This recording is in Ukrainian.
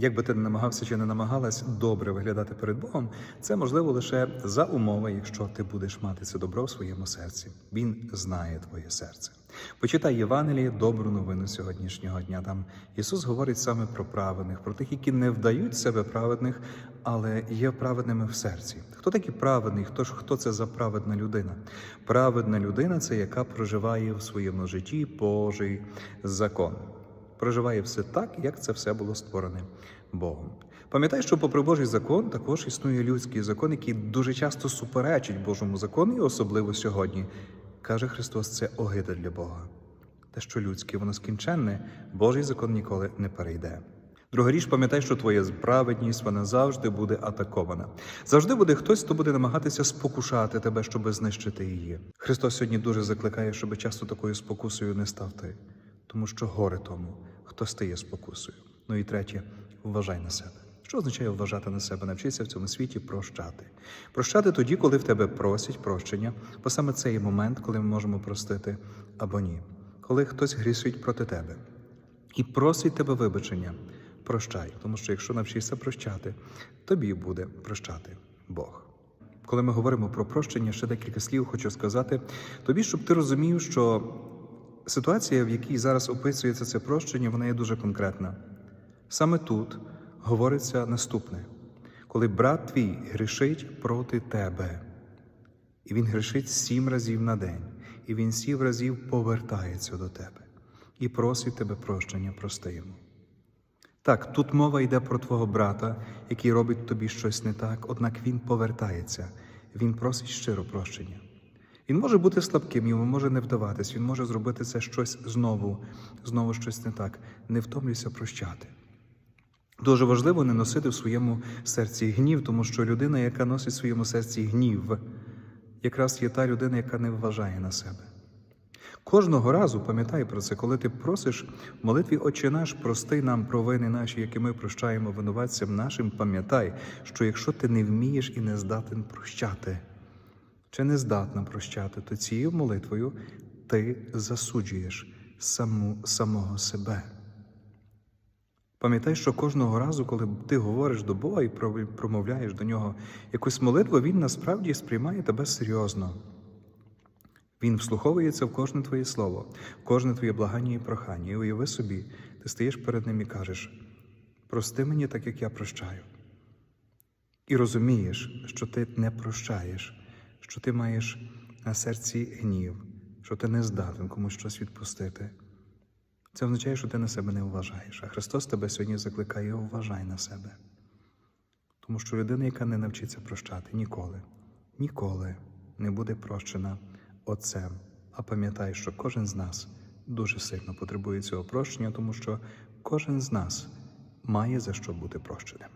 Як би ти не намагався чи не намагалась добре виглядати перед Богом, це можливо лише за умови, якщо ти будеш мати це добро в своєму серці. Він знає твоє серце. Почитай Євангеліє добру новину сьогоднішнього дня. Там Ісус говорить саме про праведних, про тих, які не вдають себе праведних, але є праведними в серці. Хто такий праведний? Хто ж хто це за праведна людина? Праведна людина це яка проживає в своєму житті Божий закон проживає все так, як це все було створене Богом. Пам'ятай, що попри Божий закон також існує людський закон, який дуже часто суперечить Божому закону, і особливо сьогодні. Каже Христос, це огида для Бога. Те, що людське, воно скінченне, Божий закон ніколи не перейде. Друга річ, пам'ятай, що твоя справедність вона завжди буде атакована. Завжди буде хтось, хто буде намагатися спокушати тебе, щоб знищити її. Христос сьогодні дуже закликає, щоб часто такою спокусою не став ти, тому що горе тому, хто стає спокусою. Ну і третє, вважай на себе. Що означає вважати на себе? Навчися в цьому світі прощати. Прощати тоді, коли в тебе просять прощення, бо саме це є момент, коли ми можемо простити або ні. Коли хтось грішить проти тебе і просить тебе вибачення, прощай, тому що якщо навчишся прощати, тобі буде прощати Бог. Коли ми говоримо про прощення, ще декілька слів хочу сказати тобі, щоб ти розумів, що ситуація, в якій зараз описується це прощення, вона є дуже конкретна. Саме тут говориться наступне: коли брат твій грішить проти тебе, і він грішить сім разів на день, і він сім разів повертається до тебе і просить тебе прощення, прости йому. Так, тут мова йде про твого брата, який робить тобі щось не так, однак він повертається, він просить щиро прощення. Він може бути слабким, йому може не вдаватись, він може зробити це щось знову, знову щось не так. Не втомлюйся прощати. Дуже важливо не носити в своєму серці гнів, тому що людина, яка носить в своєму серці гнів, якраз є та людина, яка не вважає на себе. Кожного разу пам'ятай про це, коли ти просиш в молитві Отче наш, прости нам провини наші, які ми прощаємо винуватцям нашим, пам'ятай, що якщо ти не вмієш і не здатен прощати, чи не здатна прощати, то цією молитвою ти засуджуєш саму, самого себе. Пам'ятай, що кожного разу, коли ти говориш до Бога і промовляєш до нього якусь молитву, Він насправді сприймає тебе серйозно. Він вслуховується в кожне твоє слово, в кожне твоє благання і прохання. І уяви собі, ти стоїш перед ним і кажеш: прости мені так, як я прощаю. І розумієш, що ти не прощаєш, що ти маєш на серці гнів, що ти не здатен комусь щось відпустити. Це означає, що ти на себе не вважаєш. А Христос тебе сьогодні закликає, вважай на себе. Тому що людина, яка не навчиться прощати ніколи, ніколи не буде прощена Отцем. А пам'ятай, що кожен з нас дуже сильно потребує цього прощення, тому що кожен з нас має за що бути прощеним.